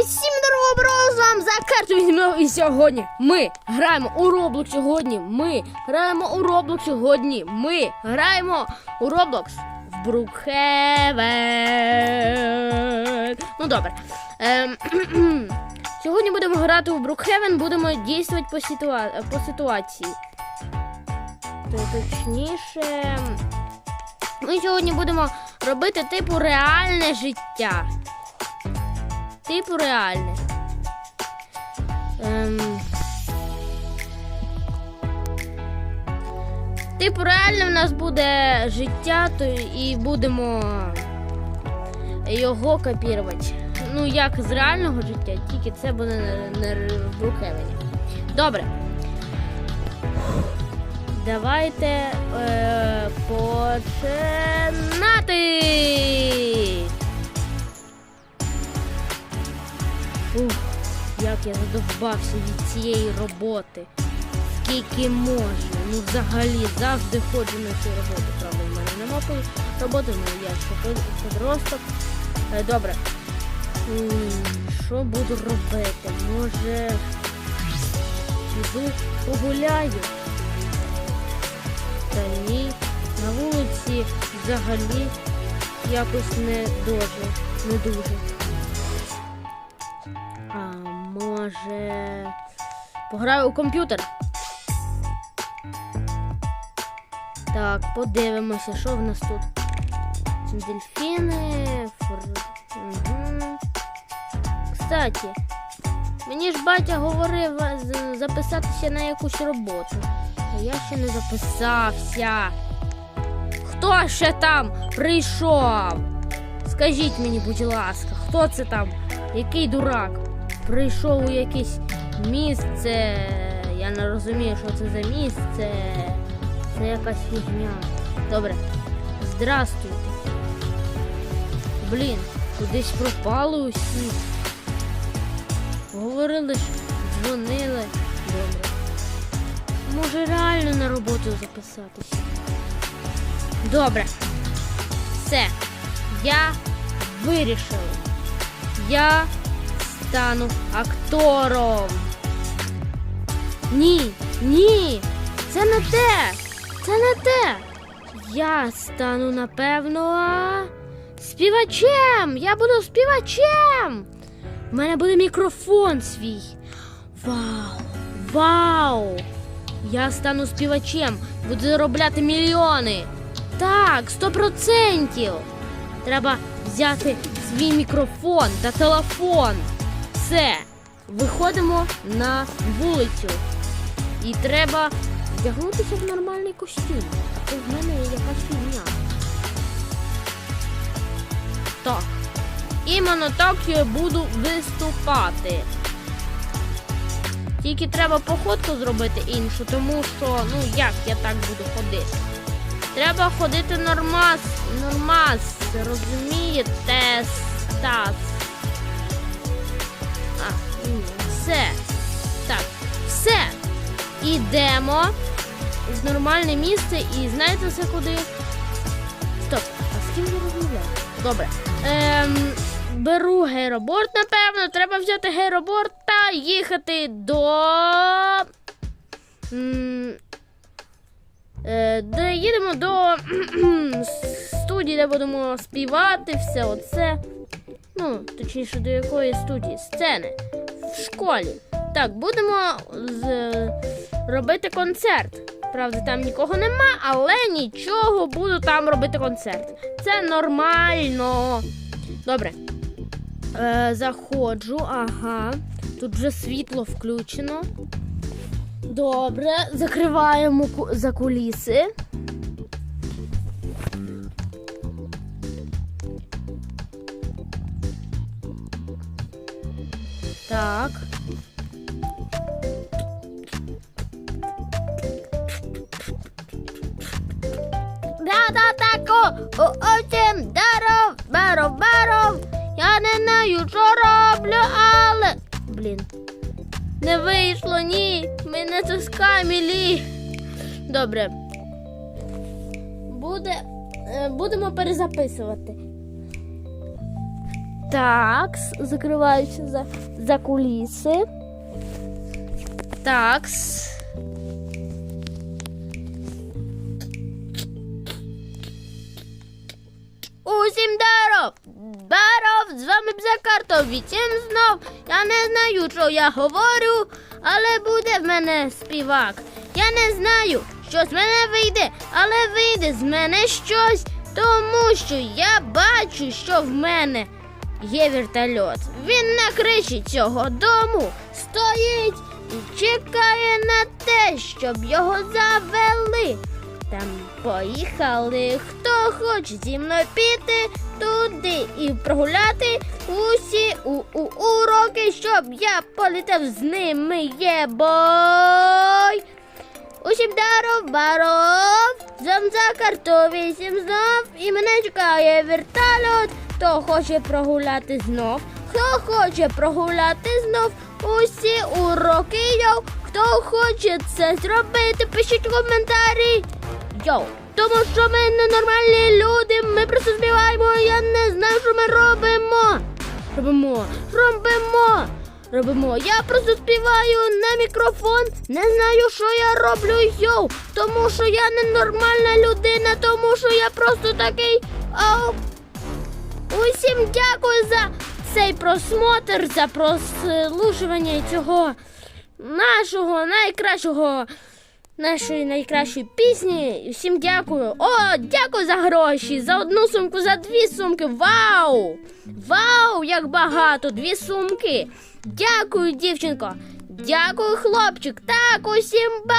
Усім доброго вами за карту візьмемо і сьогодні ми граємо у Roblox сьогодні. Ми граємо у Roblox сьогодні. Ми граємо у Roblox в Brookhaven. Ну добре. Ем, сьогодні будемо грати у Brookhaven, будемо діяти по, ситуа... по ситуації. Точніше. Ми сьогодні будемо робити типу реальне життя. Типу реальне. Ем... Типу реальне в нас буде життя, то і будемо його копірувати. Ну, як з реального життя, тільки це буде не. Добре. Давайте е, починати. Я задовбався від цієї роботи. Скільки можна. Ну взагалі завжди ходжу на цю роботу. Правда, в мене нема роботи, ну я ще под- подросток. Е, Добре. Що буду робити? Може піду погуляю? Та ні. На вулиці взагалі якось не дуже. Не дуже. Може. Пограю у комп'ютер. Так, подивимося, що в нас тут. Дельфіни. Фр... Угу. Кстати, мені ж батя говорив записатися на якусь роботу. А я ще не записався. Хто ще там прийшов? Скажіть мені, будь ласка, хто це там? Який дурак? Прийшов у якесь місце. Я не розумію, що це за місце. Це якась фігня. Добре. Здрастуйте. Блін, кудись пропали усі. Говорили ж, дзвонили. Добре. Може реально на роботу записатися. Добре. Все. Я вирішила. Я стану актором. Ні, ні, це не те. Це не те. Я стану, напевно, співачем. Я буду співачем. У мене буде мікрофон свій. Вау! Вау! Я стану співачем, буду заробляти мільйони. Так, сто процентів. Треба взяти свій мікрофон та телефон. Все. Виходимо на вулицю. І треба вдягнутися в нормальний костюм. А то в мене є якась фігня. Так. Іменно так буду виступати. Тільки треба походку зробити іншу, тому що, ну як я так буду ходити? Треба ходити нормас, нормас, розумієте, Стас. Все. Так, все. Ідемо в нормальне місце і знаєте все куди? Стоп, а з ким я розмовляю? Добре. Ем, беру гейроборд, напевно. Треба взяти гейроборд та їхати до. М, Е, де їдемо до студії, де будемо співати, все оце. Ну, точніше, до якої студії? Сцени в школі. Так, будемо з... робити концерт. Правда, там нікого нема, але нічого, буду там робити концерт. Це нормально. Добре. Е, заходжу, ага. Тут вже світло включено. Добре, закриваємо за куліси. Так. Да-да тако, очень даров, баров, баров. Я не знаю, що роблю, але. Блін. Не вийшло, ні. Ми не тискаємо лі. Добре. Буде, е, будемо перезаписувати. Так, закриваюся за, за куліси. Такс. Усім даров! Даров! З вами Бзакартов. Вітім знов. Я не знаю, що я говорю, але буде в мене співак. Я не знаю, що з мене вийде, але вийде з мене щось, тому що я бачу, що в мене є вертольот. Він на криші цього дому стоїть і чекає на те, щоб його завели. Там поїхали. Хто хоче зі мною піти туди і прогуляти усі у, у уроки, щоб я полетів з ними. Є бой. Усім даров, баров, замза картові, сім знов, і мене чекає вертольот. Хто хоче прогуляти знов, хто хоче прогуляти знов усі уроки, йоу. Хто хоче це зробити, пишіть коментарі. Йоу, тому що ми ненормальні люди, ми просто співаємо, я не знаю, що ми робимо. Робимо, робимо, робимо. Я просто співаю на мікрофон, не знаю, що я роблю, йоу. Тому що я ненормальна людина, тому що я просто такий. Ау. Усім дякую за цей просмотр, за прослушування цього нашого найкращого. Нашої найкращої пісні. Всім дякую. О, дякую за гроші. За одну сумку, за дві сумки. Вау! Вау, як багато! Дві сумки. Дякую, дівчинко. Дякую, хлопчик. Так, усім бай!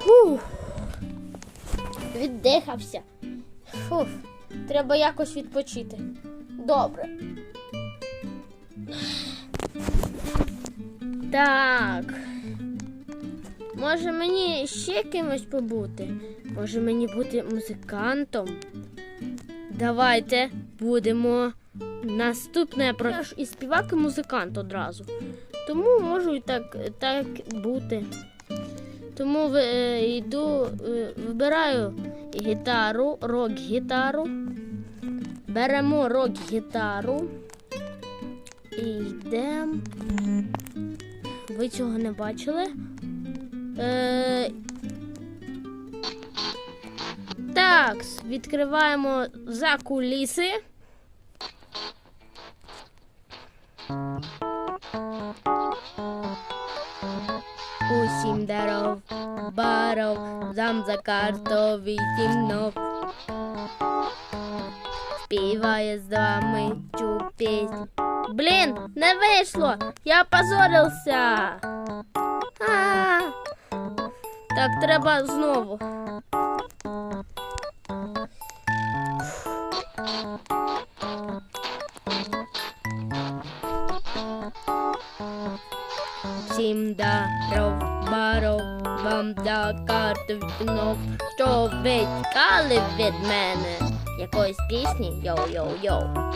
Фух. Віддихався. Фух. Треба якось відпочити. Добре. Так. Може мені ще кимось побути? Може мені бути музикантом? Давайте будемо. Наступне про Я ж і співак, і музикант одразу. Тому можу і так, так бути. Тому е, йду, е, вибираю гітару, рок-гітару. Беремо рок-гітару. І йдемо. Ви цього не бачили? Е... Так, відкриваємо за куліси. Усім даров, баров, зам за картовий тімнов. Співає з вами цю пісню. Блін, не вийшло! Я опозорився. А. Так, треба знову. Всім даров, баров, Вам за карту вікнов, що ви чекали від мене. Якоїсь пісні? Йоу-йоу-йоу.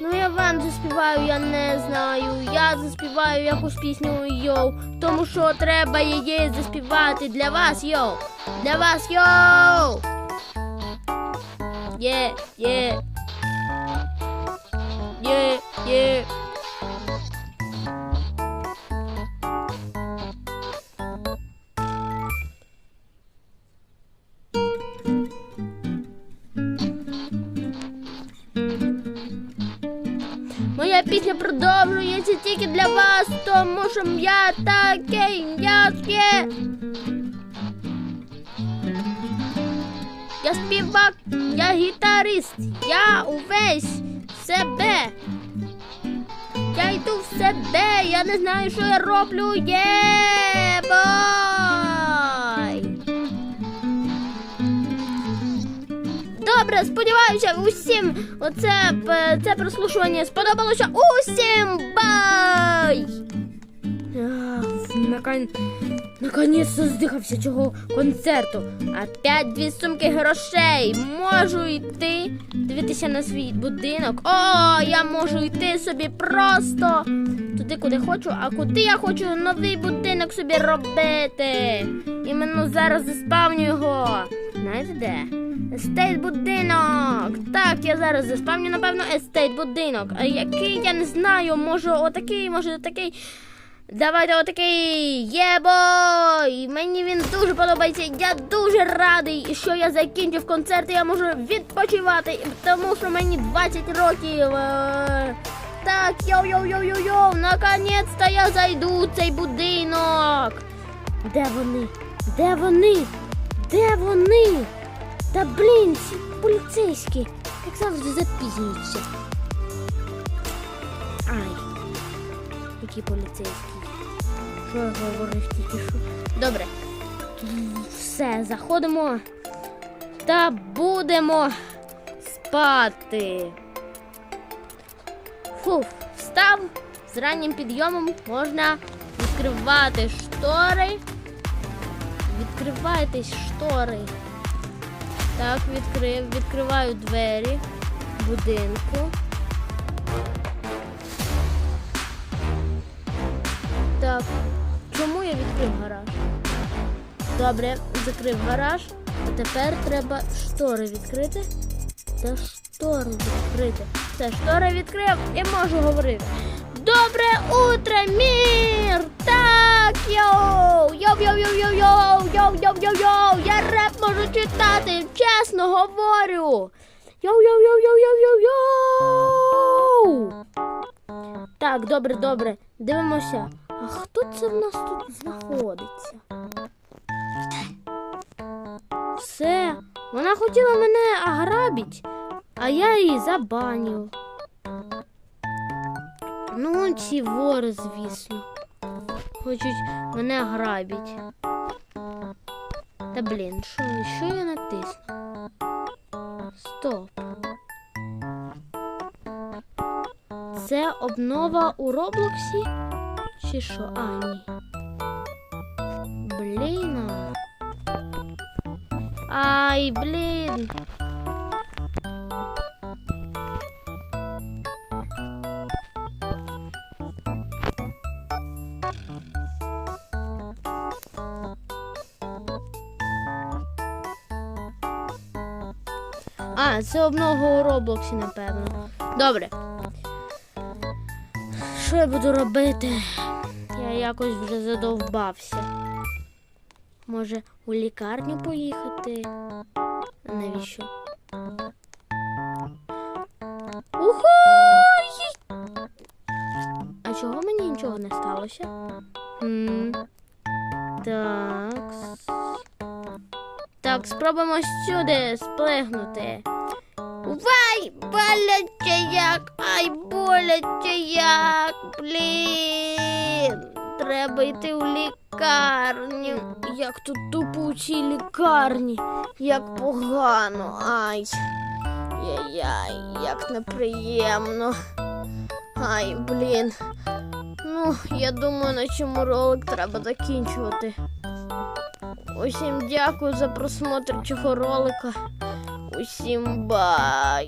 Ну я вам заспіваю, я не знаю. Я заспіваю якусь пісню йоу. Тому що треба її заспівати для вас, йоу. Для вас, йоу. Є, є. Є, є. Пісня продовжується тільки для вас, тому що я такий м'язке. Я співак, я гітарист, я увесь себе. Я йду в себе, я не знаю, що я роблю. Є Добре, сподіваюся, усім оце е, це прослушування сподобалося. Усім бай! Наконець-то здихався цього концерту. Опять дві сумки грошей. Можу йти дивитися на свій будинок. О, я можу йти собі просто туди, куди хочу, а куди я хочу новий будинок собі робити. Іменно зараз заспавню його знаєте де? Естейт будинок. Так, я зараз заспавню, напевно, естейт будинок. А який я не знаю, може отакий, може такий. Давайте отакий єбой! Мені він дуже подобається. Я дуже радий, що я закінчив концерт і я можу відпочивати, тому що мені 20 років. Е, Так, йоу-йоу-йоу-йоу-йоу, наконець-то я зайду у цей будинок. Де вони? Де вони? Де вони? Та блін, ці поліцейські, як завжди запізнюються. Ай, які поліцейські. Що я говорив тільки що? Добре. Все, заходимо та будемо спати. Фуф, встав. З раннім підйомом можна відкривати штори. Відкривайтесь штори. Так, відкрив, відкриваю двері будинку. Так, чому я відкрив гараж? Добре, закрив гараж, а тепер треба штори відкрити. Та штори відкрити. Це штори відкрив і можу говорити. Добре утро, мір! Так, йоу! Йоу-йоу-йоу-йоу-йоу! Йоу-йоу-йоу-йоу! Я можу читати, чесно говорю! Йоу, йоу, йоу, йоу, йоу, йоу, йоу! Так, добре, добре. Дивимося. А хто це в нас тут знаходиться? Все, вона хотіла мене ограбити, а я її забанив. Ну, ці вори, звісно. Хочуть мене грабити. Та блін, що, що я натисну? Стоп. Це обнова у Роблоксі? Чи що? А, ні. Блін. Ай, блін. Це обнова у Роблоксі, напевно. Добре. Що я буду робити? Я якось вже задовбався. Може, у лікарню поїхати? Навіщо? Ухой! А чого мені нічого не сталося? Хм. Так. Так, спробуємо сюди сплигнути. Вай, боляче як, ай, боляче як, блін. Треба йти у лікарню. Як тут тупо у цій лікарні, як погано, ай. Яй-яй, як неприємно. Ай, блін. Ну, я думаю, на цьому ролик треба закінчувати. Усім дякую за просмотр цього ролика. Усім бай!